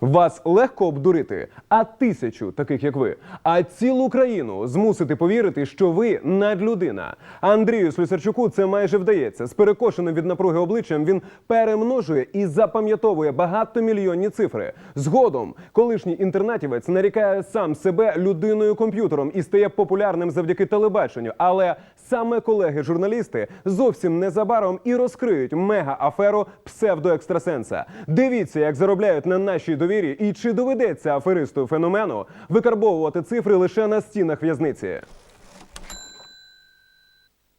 Вас легко обдурити, а тисячу таких як ви, а цілу країну змусити повірити, що ви надлюдина. Андрію Слюсарчуку це майже вдається. З перекошеним від напруги обличчям він перемножує і запам'ятовує багатомільйонні цифри. Згодом колишній інтернатівець нарікає сам себе людиною комп'ютером і стає популярним завдяки телебаченню. Але саме колеги-журналісти зовсім незабаром і розкриють мега-аферу псевдоекстрасенса. Дивіться, як заробляють на нашій довірі, і чи доведеться аферисту феномену викарбовувати цифри лише на стінах в'язниці.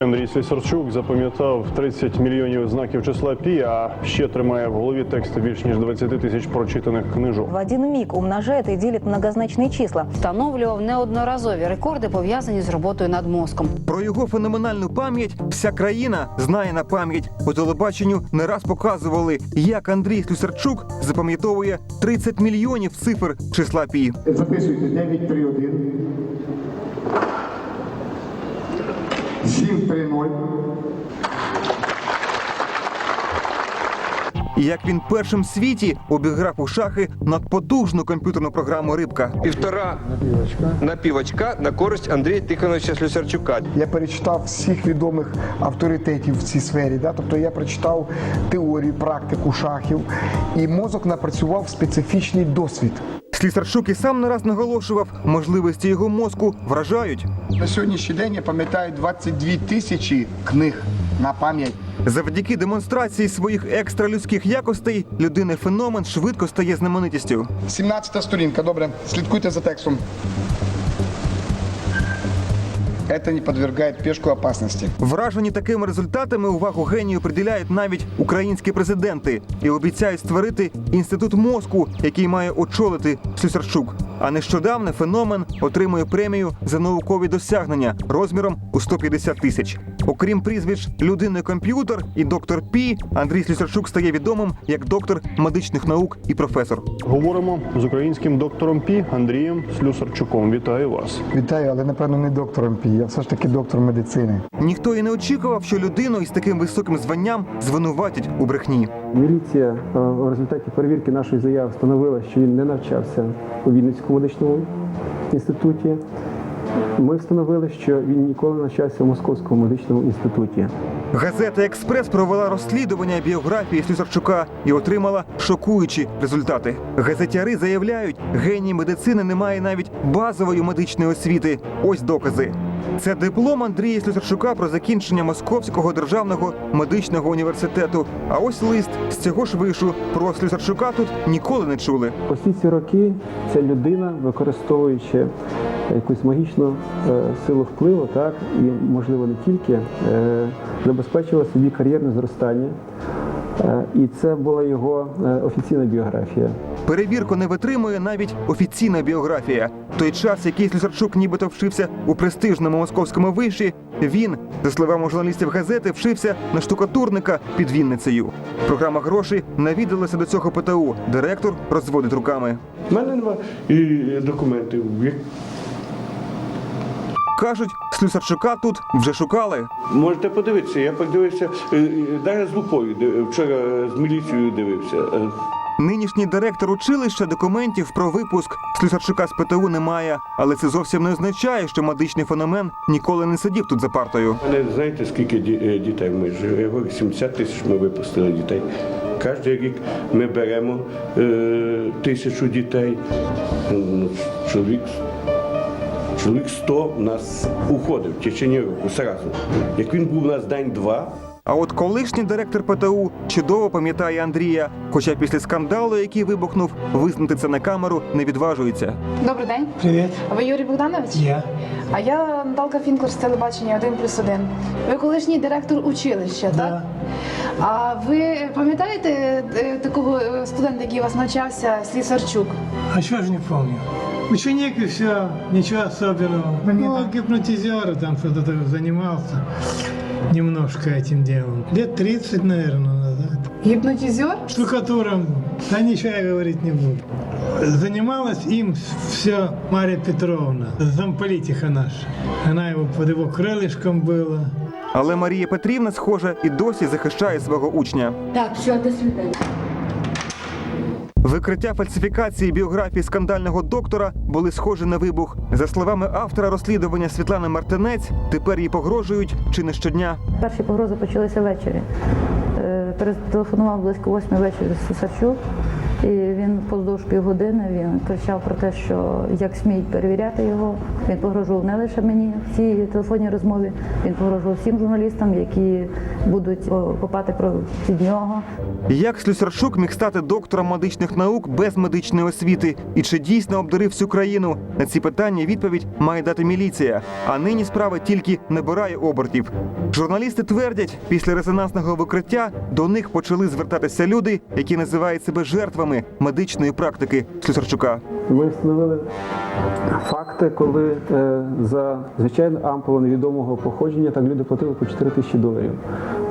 Андрій Слісарчук запам'ятав 30 мільйонів знаків числа пі, а ще тримає в голові тексти більш ніж 20 тисяч прочитаних книжок. В один миг умножает и делит многозначные числа. Встановлював неодноразові рекорди, пов'язані з роботою над мозком. Про його феноменальну пам'ять вся країна знає на пам'ять. По телебаченню не раз показували, як Андрій Слюсарчук запам'ятовує 30 мільйонів цифр числа пі. Записуйте 931 730 І як він першим в світі обіграв у шахи надпотужну комп'ютерну програму Рибка. Півтора напівочка на користь Андрія Тихоновича Слюсарчука. Я перечитав всіх відомих авторитетів в цій сфері. Да? Тобто я прочитав теорію, практику шахів, і мозок напрацював специфічний досвід. Слісарчук і сам не раз наголошував, можливості його мозку вражають. На сьогоднішній день я пам'ятаю 22 тисячі книг на пам'ять. Завдяки демонстрації своїх екстралюдських якостей людини феномен швидко стає знаменитістю. 17 сторінка, добре, слідкуйте за текстом. Это не подвергает пешку опасности. Вражені такими результатами увагу генію приділяють навіть українські президенти і обіцяють створити інститут мозку, який має очолити Слюсарчук. А нещодавно феномен отримує премію за наукові досягнення розміром у 150 тисяч. Окрім прізвищ людини комп'ютер і доктор Пі, Андрій Слюсарчук стає відомим як доктор медичних наук і професор. Говоримо з українським доктором Пі Андрієм Слюсарчуком. Вітаю вас. Вітаю, але напевно не доктором Пі, я все ж таки доктор медицини. Ніхто і не очікував, що людину із таким високим званням звинуватять у брехні. Міліція е, в результаті перевірки нашої заяви встановила, що він не навчався у Вінницькому медичному інституті. Ми встановили, що він ніколи не навчався в Московському медичному інституті. Газета Експрес провела розслідування біографії Слюсарчука і отримала шокуючі результати. Газетяри заявляють, геній медицини не має навіть базової медичної освіти. Ось докази. Це диплом Андрія Слюсарчука про закінчення Московського державного медичного університету. А ось лист з цього ж вишу про Слюсарчука тут ніколи не чули. Усі ці роки ця людина, використовуючи якусь магічну е, силу впливу, так і можливо не тільки, е, забезпечила собі кар'єрне зростання. Е, І це була його е, офіційна біографія. Перевірку не витримує навіть офіційна біографія. Той час, який Слюсарчук нібито вчився у престижному московському виші, він, за словами журналістів газети, вчився на штукатурника під Вінницею. Програма грошей навідалася до цього ПТУ. Директор розводить руками. У мене нема і документів. Кажуть, Слюсарчука тут вже шукали. Можете подивитися, я подивився, е, е, навіть з лупою вчора з міліцією дивився. Нинішній директор училища документів про випуск Слюсарчука з ПТУ немає, але це зовсім не означає, що медичний феномен ніколи не сидів тут за партою. Мене знаєте, скільки е, дітей ми живемо? 70 тисяч ми випустили дітей. Кожен рік ми беремо е, тисячу дітей. Ну, Чоловік, чоловік 100 у нас уходив в течение року зразу. Як він був у нас день-два, А от колишній директор ПТУ чудово пам'ятає Андрія, хоча після скандалу, який вибухнув, визнати це на камеру не відважується. Добрий день. Привіт, Ви Юрій Богданович? я. А я Наталка Фінклер з телебачення 1 плюс 1. Ви колишній директор училища, Да. так? А ви пам'ятаєте е, такого е, студента, який у вас навчався, Слісарчук? А что же не помню? Ученик и все, ничего особенного. Ну, гипнотизер там что-то так занимался немножко этим делом. Лет 30, наверное, назад. Гіпнотизер? Штукатуром, да ничего я говорить не буду. Занималась им все Мария Петровна, замполитиха наша. Она его под его крылышком была. Але Марія Петрівна, схоже, і досі захищає свого учня. Так, що до свидання. Викриття фальсифікації біографії скандального доктора були схожі на вибух. За словами автора розслідування Світлани Мартинець, тепер їй погрожують чи не щодня. Перші погрози почалися ввечері. Е, Перетелефонував близько восьми вечора Сусарчук, і він впродовж півгодини він кричав про те, що як сміють перевіряти його. Він погрожував не лише мені в цій телефонній розмові, він погрожував всім журналістам, які будуть копати про під нього. Як Слюсарчук міг стати доктором медичних наук без медичної освіти? І чи дійсно обдурив всю країну? На ці питання відповідь має дати міліція. А нині справа тільки набирає обертів. Журналісти твердять, після резонансного викриття до них почали звертатися люди, які називають себе жертвами медичної практики Слюсарчука. Ми встановили факти, коли е, за звичайну ампулу невідомого походження так люди платили по 4 тисячі доларів.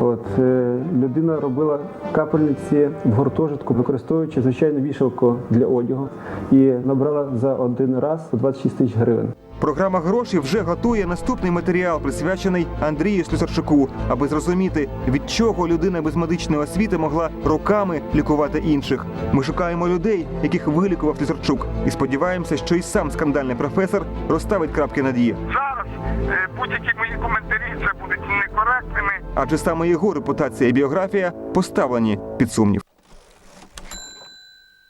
От е, людина робила капельниці в гуртожитку, використовуючи звичайну вішалку для одягу, і набрала за один раз 26 тисяч гривень. Програма гроші вже готує наступний матеріал, присвячений Андрію Слюсарчуку, аби зрозуміти, від чого людина без медичної освіти могла роками лікувати інших. Ми шукаємо людей, яких вилікував Слюсарчук, і сподіваємося, що і сам скандальний професор розставить крапки над «і». Зараз е, будь-які мої коментарі це будуть некоректними. адже саме його репутація і біографія поставлені під сумнів.